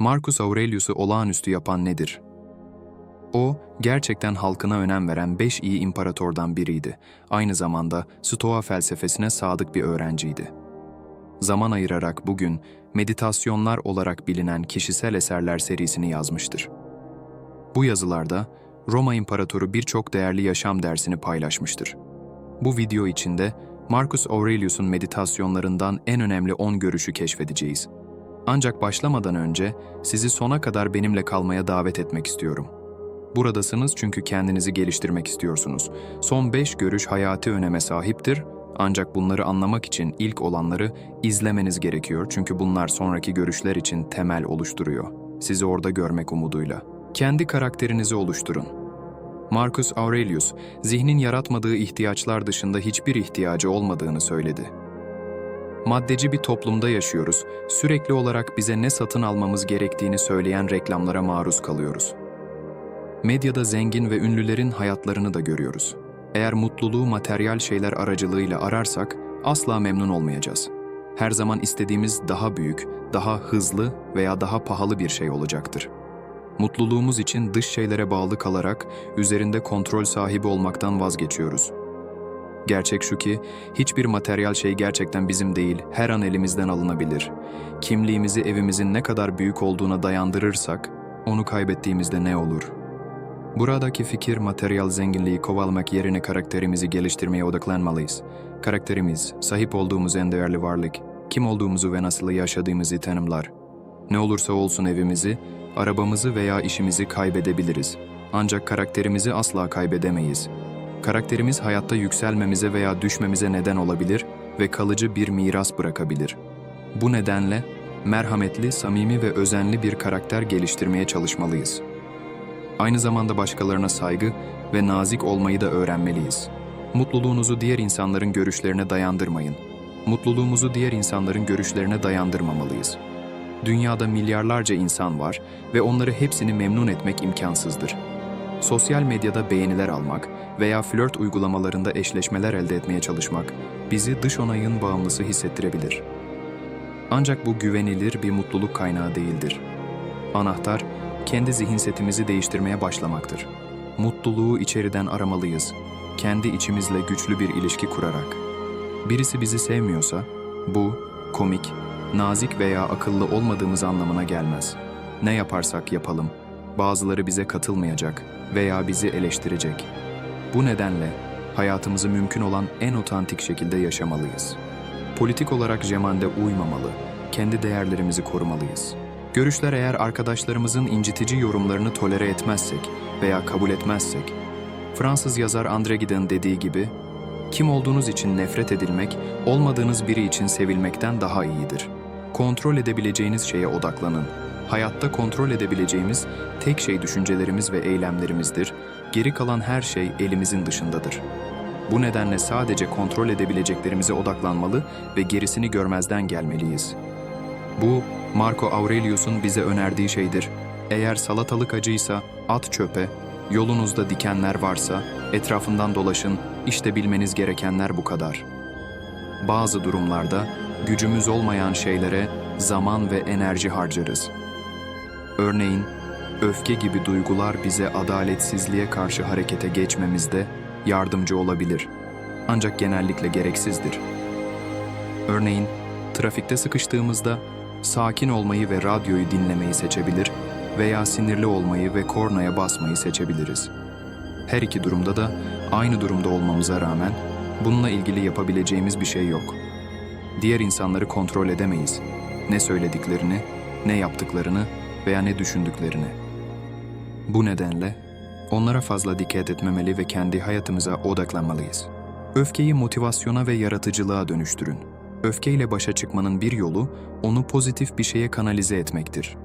Marcus Aurelius'u olağanüstü yapan nedir? O, gerçekten halkına önem veren beş iyi imparatordan biriydi. Aynı zamanda Stoa felsefesine sadık bir öğrenciydi. Zaman ayırarak bugün meditasyonlar olarak bilinen kişisel eserler serisini yazmıştır. Bu yazılarda Roma İmparatoru birçok değerli yaşam dersini paylaşmıştır. Bu video içinde Marcus Aurelius'un meditasyonlarından en önemli 10 görüşü keşfedeceğiz. Ancak başlamadan önce sizi sona kadar benimle kalmaya davet etmek istiyorum. Buradasınız çünkü kendinizi geliştirmek istiyorsunuz. Son 5 görüş hayati öneme sahiptir ancak bunları anlamak için ilk olanları izlemeniz gerekiyor çünkü bunlar sonraki görüşler için temel oluşturuyor. Sizi orada görmek umuduyla. Kendi karakterinizi oluşturun. Marcus Aurelius, zihnin yaratmadığı ihtiyaçlar dışında hiçbir ihtiyacı olmadığını söyledi. Maddeci bir toplumda yaşıyoruz, sürekli olarak bize ne satın almamız gerektiğini söyleyen reklamlara maruz kalıyoruz. Medyada zengin ve ünlülerin hayatlarını da görüyoruz. Eğer mutluluğu materyal şeyler aracılığıyla ararsak asla memnun olmayacağız. Her zaman istediğimiz daha büyük, daha hızlı veya daha pahalı bir şey olacaktır. Mutluluğumuz için dış şeylere bağlı kalarak üzerinde kontrol sahibi olmaktan vazgeçiyoruz. Gerçek şu ki hiçbir materyal şey gerçekten bizim değil, her an elimizden alınabilir. Kimliğimizi evimizin ne kadar büyük olduğuna dayandırırsak onu kaybettiğimizde ne olur? Buradaki fikir materyal zenginliği kovalamak yerine karakterimizi geliştirmeye odaklanmalıyız. Karakterimiz, sahip olduğumuz en değerli varlık, kim olduğumuzu ve nasıl yaşadığımızı tanımlar. Ne olursa olsun evimizi, arabamızı veya işimizi kaybedebiliriz. Ancak karakterimizi asla kaybedemeyiz. Karakterimiz hayatta yükselmemize veya düşmemize neden olabilir ve kalıcı bir miras bırakabilir. Bu nedenle merhametli, samimi ve özenli bir karakter geliştirmeye çalışmalıyız. Aynı zamanda başkalarına saygı ve nazik olmayı da öğrenmeliyiz. Mutluluğunuzu diğer insanların görüşlerine dayandırmayın. Mutluluğumuzu diğer insanların görüşlerine dayandırmamalıyız. Dünyada milyarlarca insan var ve onları hepsini memnun etmek imkansızdır. Sosyal medyada beğeniler almak veya flört uygulamalarında eşleşmeler elde etmeye çalışmak bizi dış onayın bağımlısı hissettirebilir. Ancak bu güvenilir bir mutluluk kaynağı değildir. Anahtar, kendi zihin setimizi değiştirmeye başlamaktır. Mutluluğu içeriden aramalıyız. Kendi içimizle güçlü bir ilişki kurarak. Birisi bizi sevmiyorsa, bu komik, nazik veya akıllı olmadığımız anlamına gelmez. Ne yaparsak yapalım, bazıları bize katılmayacak veya bizi eleştirecek. Bu nedenle hayatımızı mümkün olan en otantik şekilde yaşamalıyız. Politik olarak jemande uymamalı, kendi değerlerimizi korumalıyız. Görüşler eğer arkadaşlarımızın incitici yorumlarını tolere etmezsek veya kabul etmezsek, Fransız yazar André Gide'nin dediği gibi, kim olduğunuz için nefret edilmek, olmadığınız biri için sevilmekten daha iyidir. Kontrol edebileceğiniz şeye odaklanın. Hayatta kontrol edebileceğimiz tek şey düşüncelerimiz ve eylemlerimizdir. Geri kalan her şey elimizin dışındadır. Bu nedenle sadece kontrol edebileceklerimize odaklanmalı ve gerisini görmezden gelmeliyiz. Bu, Marco Aurelius'un bize önerdiği şeydir. Eğer salatalık acıysa at çöpe, yolunuzda dikenler varsa etrafından dolaşın, işte bilmeniz gerekenler bu kadar. Bazı durumlarda gücümüz olmayan şeylere zaman ve enerji harcarız. Örneğin, öfke gibi duygular bize adaletsizliğe karşı harekete geçmemizde yardımcı olabilir. Ancak genellikle gereksizdir. Örneğin, trafikte sıkıştığımızda sakin olmayı ve radyoyu dinlemeyi seçebilir veya sinirli olmayı ve kornaya basmayı seçebiliriz. Her iki durumda da aynı durumda olmamıza rağmen bununla ilgili yapabileceğimiz bir şey yok. Diğer insanları kontrol edemeyiz. Ne söylediklerini, ne yaptıklarını veya ne düşündüklerini. Bu nedenle onlara fazla dikkat etmemeli ve kendi hayatımıza odaklanmalıyız. Öfkeyi motivasyona ve yaratıcılığa dönüştürün. Öfkeyle başa çıkmanın bir yolu onu pozitif bir şeye kanalize etmektir.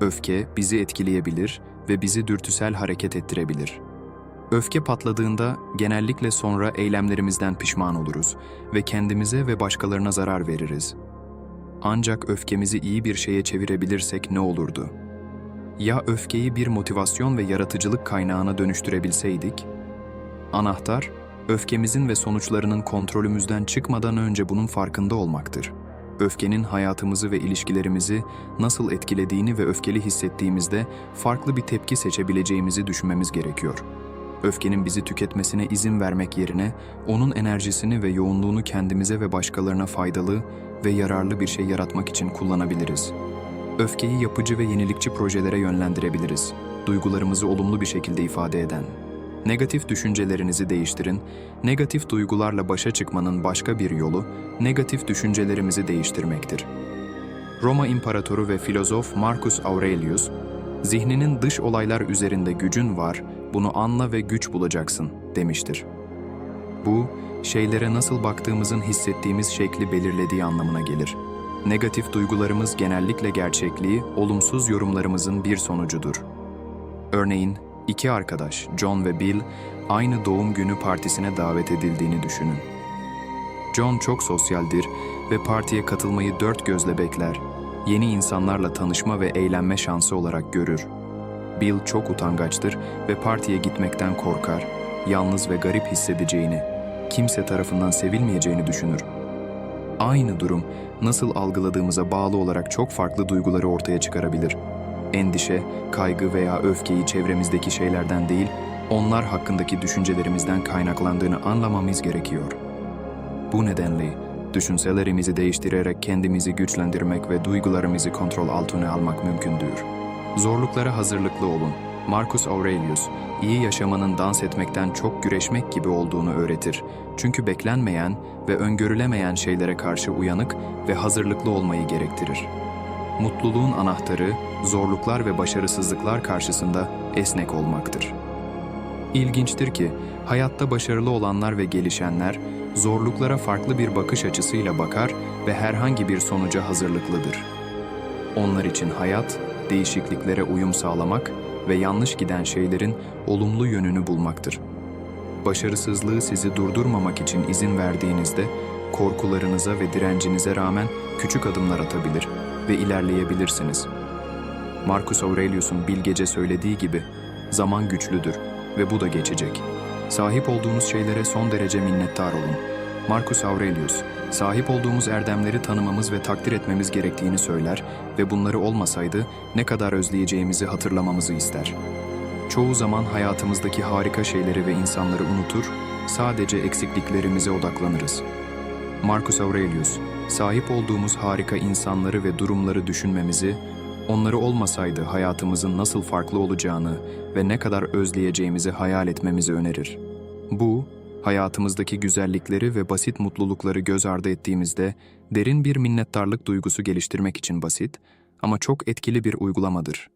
Öfke bizi etkileyebilir ve bizi dürtüsel hareket ettirebilir. Öfke patladığında genellikle sonra eylemlerimizden pişman oluruz ve kendimize ve başkalarına zarar veririz. Ancak öfkemizi iyi bir şeye çevirebilirsek ne olurdu? Ya öfkeyi bir motivasyon ve yaratıcılık kaynağına dönüştürebilseydik? Anahtar, öfkemizin ve sonuçlarının kontrolümüzden çıkmadan önce bunun farkında olmaktır. Öfkenin hayatımızı ve ilişkilerimizi nasıl etkilediğini ve öfkeli hissettiğimizde farklı bir tepki seçebileceğimizi düşünmemiz gerekiyor. Öfkenin bizi tüketmesine izin vermek yerine onun enerjisini ve yoğunluğunu kendimize ve başkalarına faydalı ve yararlı bir şey yaratmak için kullanabiliriz. Öfkeyi yapıcı ve yenilikçi projelere yönlendirebiliriz. Duygularımızı olumlu bir şekilde ifade eden. Negatif düşüncelerinizi değiştirin. Negatif duygularla başa çıkmanın başka bir yolu negatif düşüncelerimizi değiştirmektir. Roma İmparatoru ve filozof Marcus Aurelius, zihninin dış olaylar üzerinde gücün var, bunu anla ve güç bulacaksın demiştir. Bu, şeylere nasıl baktığımızın hissettiğimiz şekli belirlediği anlamına gelir. Negatif duygularımız genellikle gerçekliği, olumsuz yorumlarımızın bir sonucudur. Örneğin, iki arkadaş, John ve Bill, aynı doğum günü partisine davet edildiğini düşünün. John çok sosyaldir ve partiye katılmayı dört gözle bekler. Yeni insanlarla tanışma ve eğlenme şansı olarak görür. Bill çok utangaçtır ve partiye gitmekten korkar. Yalnız ve garip hissedeceğini, kimse tarafından sevilmeyeceğini düşünür. Aynı durum nasıl algıladığımıza bağlı olarak çok farklı duyguları ortaya çıkarabilir. Endişe, kaygı veya öfkeyi çevremizdeki şeylerden değil, onlar hakkındaki düşüncelerimizden kaynaklandığını anlamamız gerekiyor. Bu nedenle düşüncelerimizi değiştirerek kendimizi güçlendirmek ve duygularımızı kontrol altına almak mümkündür. Zorluklara hazırlıklı olun. Marcus Aurelius, iyi yaşamanın dans etmekten çok güreşmek gibi olduğunu öğretir. Çünkü beklenmeyen ve öngörülemeyen şeylere karşı uyanık ve hazırlıklı olmayı gerektirir. Mutluluğun anahtarı, zorluklar ve başarısızlıklar karşısında esnek olmaktır. İlginçtir ki, hayatta başarılı olanlar ve gelişenler, zorluklara farklı bir bakış açısıyla bakar ve herhangi bir sonuca hazırlıklıdır. Onlar için hayat, değişikliklere uyum sağlamak ve yanlış giden şeylerin olumlu yönünü bulmaktır. Başarısızlığı sizi durdurmamak için izin verdiğinizde, korkularınıza ve direncinize rağmen küçük adımlar atabilir ve ilerleyebilirsiniz. Marcus Aurelius'un bilgece söylediği gibi, zaman güçlüdür ve bu da geçecek. Sahip olduğunuz şeylere son derece minnettar olun. Marcus Aurelius, sahip olduğumuz erdemleri tanımamız ve takdir etmemiz gerektiğini söyler ve bunları olmasaydı ne kadar özleyeceğimizi hatırlamamızı ister. Çoğu zaman hayatımızdaki harika şeyleri ve insanları unutur, sadece eksikliklerimize odaklanırız. Marcus Aurelius, sahip olduğumuz harika insanları ve durumları düşünmemizi, onları olmasaydı hayatımızın nasıl farklı olacağını ve ne kadar özleyeceğimizi hayal etmemizi önerir. Bu, hayatımızdaki güzellikleri ve basit mutlulukları göz ardı ettiğimizde derin bir minnettarlık duygusu geliştirmek için basit ama çok etkili bir uygulamadır.